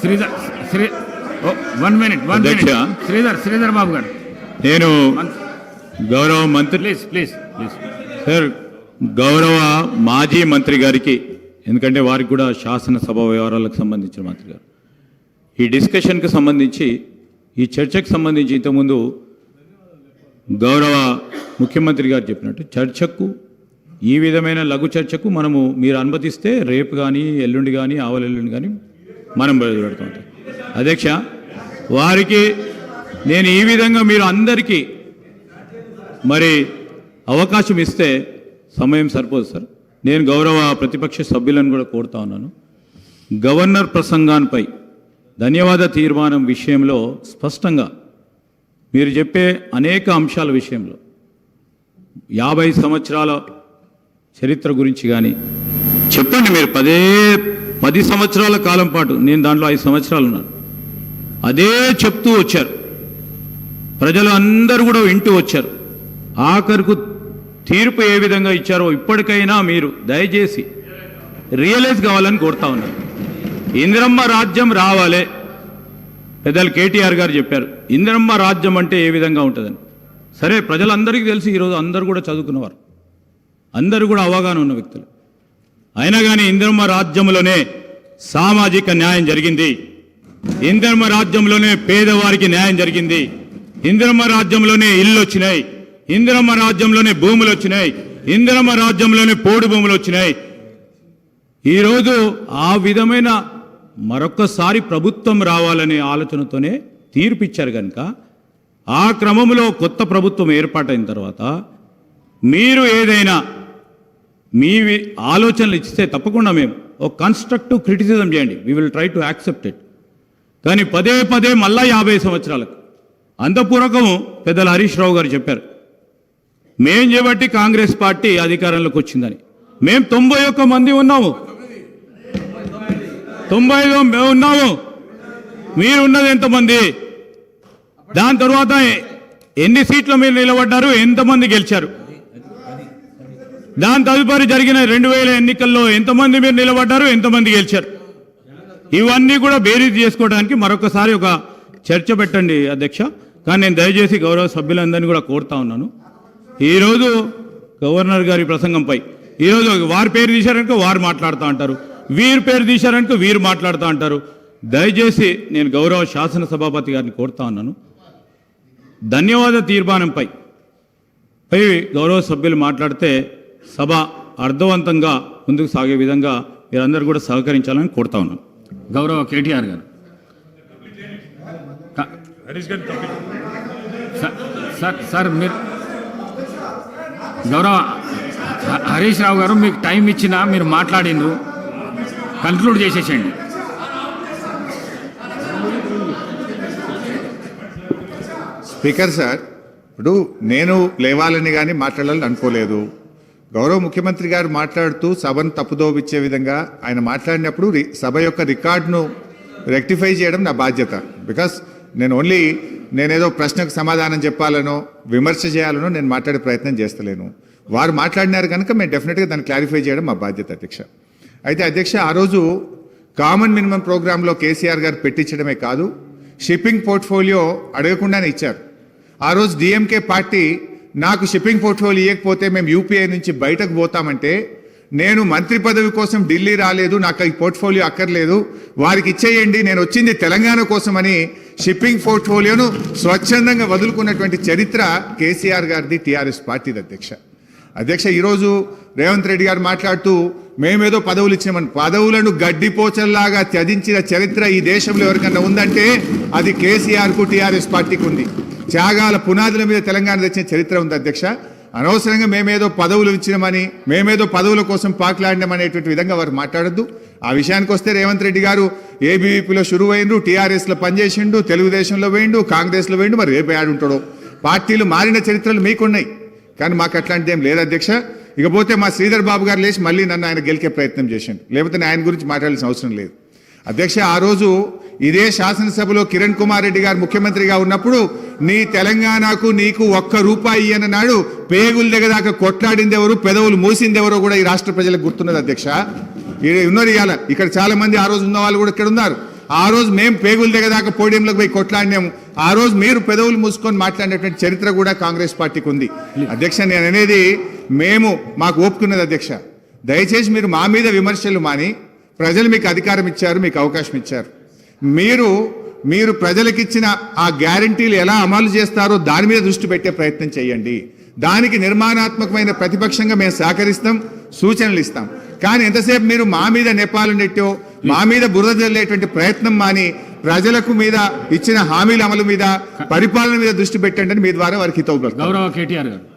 Sridhar Sri one minute one. Minute Sridhar Sridhar Babu garu. నేను గౌరవ మంత్రి please please please sir గౌరవ మాజీ మంత్రి గారికి ఎందుకంటే వారికి కూడా శాసనసభ వ్యవహారాలకు సంబంధించిన మంత్రి గారు. ఈ డిస్కషన్కి సంబంధించి ఈ చర్చకు సంబంధించి ఇంతకుముందు గౌరవ ముఖ్యమంత్రి గారు చెప్పినట్టు చర్చకు ఈ విధమైన లఘు చర్చకు మనము మీరు అనుమతిస్తే రేపు కానీ ఎల్లుండి కానీ ఆవలెల్లుండి కానీ మనం బయలుపెడతాం అధ్యక్ష వారికి నేను ఈ విధంగా మీరు అందరికీ మరి అవకాశం ఇస్తే సమయం సరిపోదు సార్. నేను గౌరవ ప్రతిపక్ష సభ్యులను కూడా కోరుతా ఉన్నాను. గవర్నర్ ప్రసంగాన్పై ధన్యవాద తీర్మానం విషయంలో స్పష్టంగా మీరు చెప్పే అనేక అంశాల విషయంలో యాభై సంవత్సరాల చరిత్ర గురించి కానీ చెప్పండి మీరు. పదే పది సంవత్సరాల కాలం పాటు నేను దాంట్లో ఐదు సంవత్సరాలు ఉన్నాను. అదే చెప్తూ వచ్చారు. ప్రజలు అందరూ కూడా వింటూ వచ్చారు. ఆఖరుకు తీర్పు ఏ విధంగా ఇచ్చారో ఇప్పటికైనా మీరు దయచేసి రియలైజ్ కావాలని కోరుతా ఉన్నారు ఇందిరమ్మ రాజ్యం రావాలే. పెద్దలు కేటీఆర్ గారు చెప్పారు. ఇందిరమ్మ రాజ్యం అంటే ఏ విధంగా ఉంటుందని. సరే ప్రజలందరికీ తెలిసి ఈరోజు అందరూ కూడా చదువుకున్నవారు. అందరూ కూడా అవగాహన ఉన్న వ్యక్తులు. అయినా కానీ ఇంద్రమ్మ రాజ్యంలోనే సామాజిక న్యాయం జరిగింది. ఇంద్రమ్మ రాజ్యంలోనే పేదవారికి న్యాయం జరిగింది. ఇంద్రమ్మ రాజ్యంలోనే ఇల్లు వచ్చినాయి ఇంద్రమ్మ రాజ్యంలోనే భూములు వచ్చినాయి ఇంద్రమ్మ రాజ్యంలోనే పోడు భూములు వచ్చినాయి ఈరోజు ఆ విధమైన మరొకసారి ప్రభుత్వం రావాలనే ఆలోచనతోనే తీర్పిచ్చారు కనుక ఆ క్రమంలో కొత్త ప్రభుత్వం ఏర్పాటైన తర్వాత మీరు ఏదైనా మీ ఆలోచనలు ఇస్తే తప్పకుండా మేము ఒక కన్స్ట్రక్టివ్ క్రిటిసిజం చేయండి. We will try to accept it కానీ పదే పదే మళ్ళా యాభై సంవత్సరాలకు. అంతపూర్వకం పెద్దల హరీష్ రావు గారు చెప్పారు. మేం చేయబట్టి కాంగ్రెస్ పార్టీ అధికారంలోకి వచ్చిందని. మేము తొంభై ఒక్క మంది ఉన్నాము. తొంభై ఐదు మేము ఉన్నాము. మీరు ఉన్నది ఎంతమంది? దాని తర్వాత ఎన్ని సీట్లు మీరు నిలబడ్డారు? ఎంతమంది గెలిచారు? దాని తదుపరి జరిగిన రెండు వేల ఎన్నికల్లో ఎంతమంది మీరు నిలబడ్డారు ఎంతమంది గెలిచారు? ఇవన్నీ కూడా బేరీజ్ చేసుకోవడానికి మరొకసారి ఒక చర్చ పెట్టండి అధ్యక్ష. కానీ నేను దయచేసి గౌరవ సభ్యులందరినీ కూడా కోరుతా ఉన్నాను. ఈరోజు గవర్నర్ గారి ప్రసంగంపై ఈరోజు వారి పేరు తీశారనుకో వారు మాట్లాడుతూ అంటారు వీరి పేరు తీశారనుకో వీరు మాట్లాడుతూ అంటారు దయచేసి నేను గౌరవ శాసన సభాపతి గారిని కోరుతా ఉన్నాను. ధన్యవాద తీర్మానంపై పై గౌరవ సభ్యులు మాట్లాడితే సభ అర్థవంతంగా ముందుకు సాగే విధంగా మీరందరూ కూడా సహకరించాలని కోరుతా ఉన్నాను గౌరవ కేటీఆర్ గారు. సార్- సార్ సార్ మీరు గౌరవ హరీష్ రావు గారు మీకు టైం ఇచ్చినా మీరు మాట్లాడిండ్రు. కన్క్లూడ్ చేసేసేయండి. స్పీకర్ సార్ ఇప్పుడు నేను లేవాలని కానీ మాట్లాడాలని అనుకోలేదు. గౌరవ ముఖ్యమంత్రి గారు మాట్లాడుతూ సభను తప్పుదోవిచ్చే విధంగా ఆయన మాట్లాడినప్పుడు రి- సభ యొక్క రికార్డును రెక్టిఫై చేయడం నా బాధ్యత. బికాస్ నేను ఓన్లీ నేనేదో ప్రశ్నకు సమాధానం చెప్పాలనో విమర్శ చేయాలనో నేను మాట్లాడే ప్రయత్నం చేస్తలేను. వారు మాట్లాడినారు కనుక మేము డెఫినెట్గా దాన్ని క్లారిఫై చేయడం మా బాధ్యత అధ్యక్ష. అయితే అధ్యక్ష ఆ రోజు కామన్ మినిమం ప్రోగ్రాంలో కేసీఆర్ గారు పెట్టించడమే కాదు షిప్పింగ్ పోర్ట్ఫోలియో అడగకుండానే ఇచ్చారు. ఆ రోజు డిఎంకే పార్టీ నాకు షిప్పింగ్ పోర్ట్ఫోలియో ఇవ్వకపోతే మేము యూపీఐ నుంచి బయటకు పోతామంటే నేను మంత్రి పదవి కోసం ఢిల్లీ రాలేదు నాకు ఈ పోర్ట్ఫోలియో అక్కర్లేదు వారికి ఇచ్చేయండి నేను వచ్చింది తెలంగాణ కోసమని షిప్పింగ్ పోర్ట్ఫోలియోను స్వచ్ఛందంగా వదులుకున్నటువంటి చరిత్ర కేసీఆర్ గారిది టీఆర్ఎస్ పార్టీది అధ్యక్ష. అధ్యక్ష ఈరోజు రేవంత్ రెడ్డి గారు మాట్లాడుతూ మేమేదో పదవులు ఇచ్చామని పదవులను గడ్డిపోచల్లాగా త్యజించిన చరిత్ర ఈ దేశంలో ఎవరికన్నా ఉందంటే అది కేసీఆర్కు టీఆర్ఎస్ పార్టీకి ఉంది. త్యాగాల పునాదుల మీద తెలంగాణ తెచ్చిన చరిత్ర ఉంది అధ్యక్ష. అనవసరంగా మేమేదో పదవులు ఇచ్చినామని మేమేదో పదవుల కోసం పాకులాడినామనేటువంటి విధంగా వారు మాట్లాడద్దు. ఆ విషయానికి వస్తే రేవంత్ రెడ్డి గారు ఏబీవీపీలో షురువు అయిండు టీఆర్ఎస్లో పనిచేసిండు తెలుగుదేశంలో వేయండు కాంగ్రెస్లో వేయండు మరి రేపు ఆడుంటాడో. పార్టీలు మారిన చరిత్రలు మీకున్నాయి. కానీ మాకు అట్లాంటిది ఏం లేదు అధ్యక్ష. ఇకపోతే మా శ్రీధర్ బాబు గారు లేచి మళ్ళీ నన్ను ఆయన గెలికే ప్రయత్నం చేసిండు. లేకపోతే నేను ఆయన గురించి మాట్లాడాల్సిన అవసరం లేదు. అధ్యక్ష ఆ రోజు ఇదే శాసనసభలో కిరణ్ కుమార్ రెడ్డి గారు ముఖ్యమంత్రిగా ఉన్నప్పుడు నీ తెలంగాణకు నీకు ఒక్క రూపాయి అన్నాడు పేగుల దగ్గర దాకా కొట్లాడింది ఎవరు పెదవులు మూసింది ఎవరో కూడా ఈ రాష్ట్ర ప్రజలకు గుర్తున్నది అధ్యక్ష. ఉన్నారు ఇవాళ. ఇక్కడ చాలా మంది ఆ రోజు ఉన్న వాళ్ళు కూడా ఇక్కడ ఉన్నారు. ఆ రోజు మేము పేగులు దాకా పోడియంలోకి పోయి కొట్లాడినాము. ఆ రోజు మీరు పెదవులు మూసుకొని మాట్లాడినటువంటి చరిత్ర కూడా కాంగ్రెస్ పార్టీకి ఉంది. అధ్యక్ష నేను అనేది మేము మాకు ఒప్పుకున్నది అధ్యక్ష. దయచేసి మీరు మా మీద విమర్శలు మాని ప్రజలు మీకు అధికారం ఇచ్చారు మీకు అవకాశం ఇచ్చారు. మీరు మీరు ప్రజలకిచ్చిన ఆ గ్యారంటీలు ఎలా అమలు చేస్తారో దాని మీద దృష్టి పెట్టే ప్రయత్నం చేయండి. దానికి నిర్మాణాత్మకమైన ప్రతిపక్షంగా మేము సహకరిస్తాం సూచనలు ఇస్తాం. కానీ ఎంతసేపు మీరు మా మీద నెపాలు నెట్టో మా మీద బురద జల్లేటువంటి ప్రయత్నం మాని ప్రజలకు మీద ఇచ్చిన హామీల అమలు మీద పరిపాలన మీద దృష్టి పెట్టండి అని మీ ద్వారా వారికి హితవు గౌరవ కేటీఆర్ గారు.